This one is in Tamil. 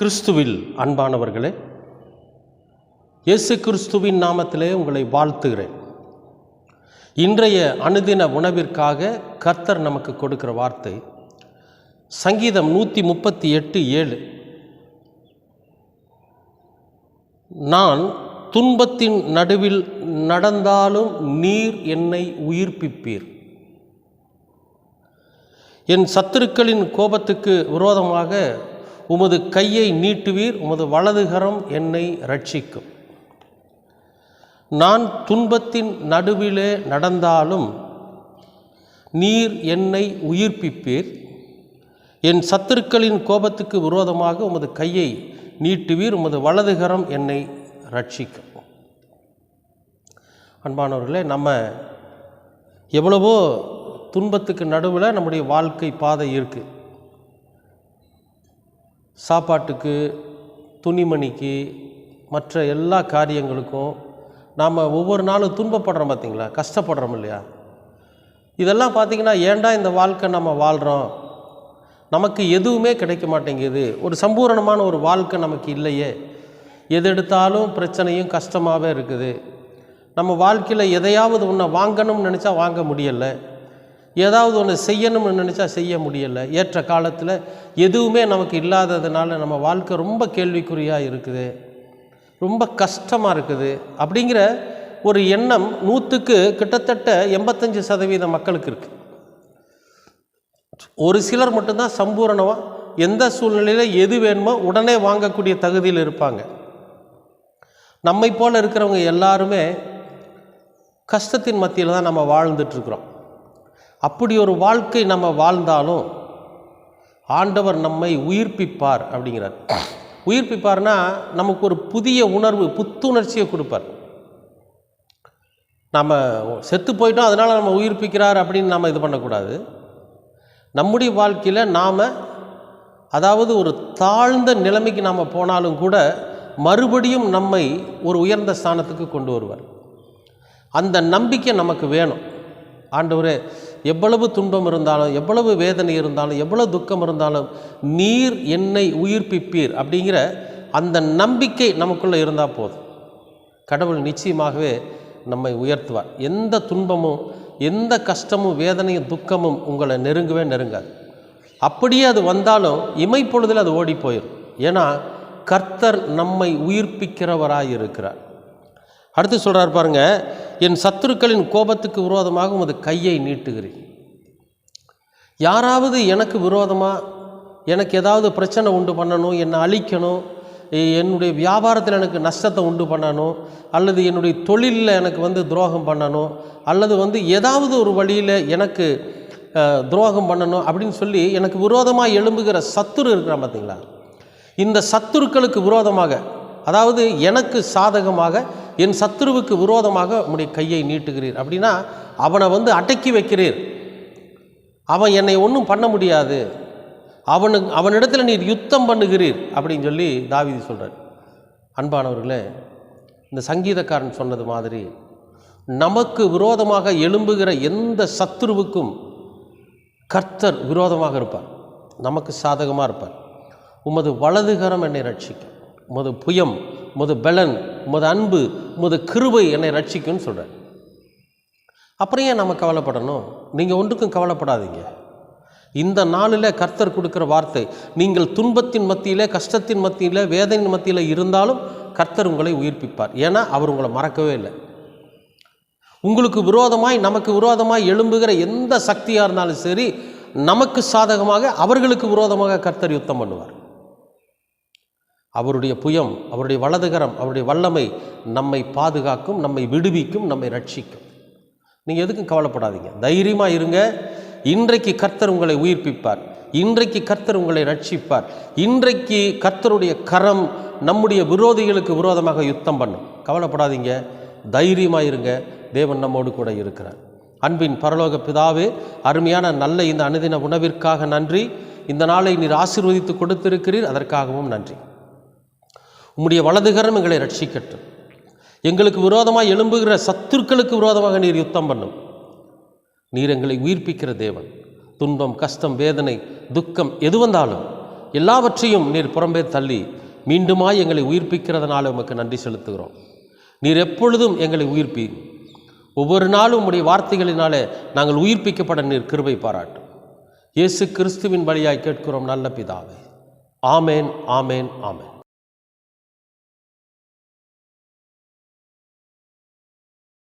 கிறிஸ்துவில் அன்பானவர்களே இயேசு கிறிஸ்துவின் நாமத்திலே உங்களை வாழ்த்துகிறேன். இன்றைய அனுதின உணவிற்காக கர்த்தர் நமக்கு கொடுக்கிற வார்த்தை சங்கீதம் நூற்றி முப்பத்தி எட்டு ஏழு. நான் துன்பத்தின் நடுவில் நடந்தாலும் நீர் என்னை உயிர்ப்பிப்பீர். என் சத்துருக்களின் கோபத்துக்கு விரோதமாக உமது கையை நீட்டுவீர் உமது வலதுகரம் என்னை ரட்சிக்கும் நான் துன்பத்தின் நடுவிலே நடந்தாலும் நீர் என்னை உயிர்ப்பிப்பீர். என் சத்துருக்களின் கோபத்துக்கு விரோதமாக உமது கையை நீட்டுவீர் உமது வலதுகரம் என்னை ரட்சிக்கும் அன்பானவர்களே நம்ம எவ்வளவோ துன்பத்துக்கு நடுவில் நம்முடைய வாழ்க்கை பாதை இருக்குது சாப்பாட்டுக்கு துணிமணிக்கு மற்ற எல்லா காரியங்களுக்கும் நாம் ஒவ்வொரு நாளும் துன்பப்படுறோம் பார்த்தீங்களா கஷ்டப்படுறோம் இல்லையா? இதெல்லாம் பார்த்திங்கன்னா ஏன்டா இந்த வாழ்க்கை நம்ம வாழ்கிறோம் நமக்கு எதுவுமே கிடைக்க மாட்டேங்குது. ஒரு சம்பூரணமான ஒரு வாழ்க்கை நமக்கு இல்லையே. எது எடுத்தாலும் பிரச்சனையும் கஷ்டமாகவே இருக்குது. நம்ம வாழ்க்கையில் எதையாவது ஒன்றை வாங்கணும்னு நினச்சா வாங்க முடியலை. ஏதாவது ஒன்று செய்யணும்னு நினச்சா செய்ய முடியலை. ஏற்ற காலத்தில் எதுவுமே நமக்கு இல்லாததுனால நம்ம வாழ்க்கை ரொம்ப கேள்விக்குறியாக இருக்குது. ரொம்ப கஷ்டமாக இருக்குது. அப்படிங்கிற ஒரு எண்ணம் நூற்றுக்கு கிட்டத்தட்ட எண்பத்தஞ்சு சதவீத மக்களுக்கு இருக்குது ஒரு சிலர் மட்டும்தான் சம்பூரணமாக எந்த சூழ்நிலையில் எது வேணுமோ உடனே வாங்கக்கூடிய தகுதியில் இருப்பாங்க. நம்மை போல் இருக்கிறவங்க எல்லாருமே கஷ்டத்தின் மத்தியில் தான் நம்ம வாழ்ந்துட்டுருக்குறோம் அப்படி ஒரு வாழ்க்கை நம்ம வாழ்ந்தாலும் ஆண்டவர் நம்மை உயிர்ப்பிப்பார் அப்படிங்கிறார். உயிர்ப்பிப்பார்னா நமக்கு ஒரு புதிய உணர்வு புத்துணர்ச்சியை கொடுப்பார். நம்ம செத்து போயிட்டோம் அதனால் நம்ம உயிர்ப்பிக்கிறார் அப்படின்னு நாம் இது பண்ணக்கூடாது. நம்முடைய வாழ்க்கையில் நாம் அதாவது ஒரு தாழ்ந்த நிலைமைக்கு நாம் போனாலும் கூட மறுபடியும் நம்மை ஒரு உயர்ந்த ஸ்தானத்துக்கு கொண்டு வருவார். அந்த நம்பிக்கை நமக்கு வேணும். ஆண்டவரே எவ்வளவு துன்பம் இருந்தாலும் எவ்வளவு வேதனை இருந்தாலும் எவ்வளவு துக்கம் இருந்தாலும் நீர் என்னை உயிர்ப்பிப்பீர் அப்படிங்கிற அந்த நம்பிக்கை நமக்குள்ளே இருந்தால் போதும். கடவுள் நிச்சயமாகவே நம்மை உயர்த்துவார். எந்த துன்பமும் எந்த கஷ்டமும் வேதனையும் துக்கமும் உங்களை நெருங்கவே நெருங்காது. அப்படியே அது வந்தாலும் இமைப்பொழுதில் அது ஓடி போயிடும் ஏன்னா கர்த்தர் நம்மை உயிர்ப்பிக்கிறவராக இருக்கிறார் அடுத்து சொல்கிறார் பாருங்கள் என் சத்துருக்களின் கோபத்துக்கு விரோதமாக உமது கையை நீட்டுகிறேன். யாராவது எனக்கு விரோதமாக எனக்கு ஏதாவது பிரச்சனை உண்டு பண்ணணும் என்னை அழிக்கணும் என்னுடைய வியாபாரத்தில் எனக்கு நஷ்டத்தை உண்டு பண்ணணும் அல்லது என்னுடைய தொழிலில் எனக்கு வந்து துரோகம் பண்ணணும் அல்லது வந்து ஏதாவது ஒரு வழியில் எனக்கு துரோகம் பண்ணணும் அப்படின்னு சொல்லி எனக்கு விரோதமாக எழும்புகிற சத்துரு இருக்கிறான் பார்த்தீங்களா இந்த சத்துருக்களுக்கு விரோதமாக அதாவது எனக்கு சாதகமாக என் சத்துருவுக்கு விரோதமாக உம்முடைய கையை நீட்டுகிறீர். அப்படின்னா அவனை வந்து அடக்கி வைக்கிறீர். அவன் என்னை ஒன்றும் பண்ண முடியாது. அவனுக்கு அவனிடத்தில் நீர் யுத்தம் பண்ணுகிறீர் அப்படின்னு சொல்லி தாவிதி சொல்கிறார் அன்பானவர்களே இந்த சங்கீதக்காரன் சொன்னது மாதிரி நமக்கு விரோதமாக எழும்புகிற எந்த சத்துருவுக்கும் கர்த்தர் விரோதமாக இருப்பார். நமக்கு சாதகமாக இருப்பார். உமது வலதுகரம் என்னை ரட்சிக்கும். உமது புயம் உமது பலன் உமது அன்பு உமது கிருபை என்னை ரட்சிக்கும்னு சொல்கிறார் அப்புறம் ஏன் நம்ம கவலைப்படணும்? நீங்கள் ஒன்றுக்கும் கவலைப்படாதீங்க. இந்த நாளில் கர்த்தர் கொடுக்குற வார்த்தை நீங்கள் துன்பத்தின் மத்தியில் கஷ்டத்தின் மத்தியில் வேதனையின் மத்தியில் இருந்தாலும் கர்த்தர் உங்களை உயிர்ப்பிப்பார். ஏன்னா அவர் உங்களை மறக்கவே இல்லை. உங்களுக்கு விரோதமாய் நமக்கு விரோதமாய் எழும்புகிற எந்த சக்தியாக இருந்தாலும் சரி நமக்கு சாதகமாக அவர்களுக்கு விரோதமாக கர்த்தர் யுத்தம் பண்ணுவார். அவருடைய புயம் அவருடைய வலதுகரம் அவருடைய வல்லமை நம்மை பாதுகாக்கும் நம்மை விடுவிக்கும் நம்மை ரட்சிக்கும். நீங்கள் எதுக்கும் கவலைப்படாதீங்க. தைரியமாக இருங்க. இன்றைக்கு கர்த்தர் உங்களை உயிர்ப்பிப்பார். இன்றைக்கு கர்த்தர் உங்களை ரட்சிப்பார். இன்றைக்கு கர்த்தருடைய கரம் நம்முடைய விரோதிகளுக்கு விரோதமாக யுத்தம் பண்ணும். கவலைப்படாதீங்க. தைரியமாக இருங்க. தேவன் நம்மோடு கூட இருக்கிறார். அன்பின் பரலோக பிதாவே அருமையான நல்ல இந்த அனுதின உணவிற்காக நன்றி. இந்த நாளை நீர் ஆசீர்வதித்து கொடுத்திருக்கிறீர். அதற்காகவும் நன்றி. உம்முடைய வலதுகரம் எங்களை ரட்சிக்கட்டும் எங்களுக்கு விரோதமாக எழும்புகிற சத்துருக்களுக்கு விரோதமாக நீர் யுத்தம் பண்ணும். நீர் எங்களை உயிர்ப்பிக்கிற தேவன். துன்பம் கஷ்டம் வேதனை துக்கம் எது வந்தாலும் எல்லாவற்றையும் நீர் புறம்பே தள்ளி மீண்டுமாய் எங்களை உயிர்ப்பிக்கிறதுனால உமக்கு நன்றி செலுத்துகிறோம். நீர் எப்பொழுதும் எங்களை உயிர்ப்பி ஒவ்வொரு நாளும் உம்முடைய வார்த்தைகளினாலே நாங்கள் உயிர்ப்பிக்கப்பட நீர் கிருபை பாராட்டும். இயேசு கிறிஸ்துவின் வழியாய் கேட்கிறோம் நல்ல பிதாவே. ஆமேன் ஆமேன் ஆமேன்.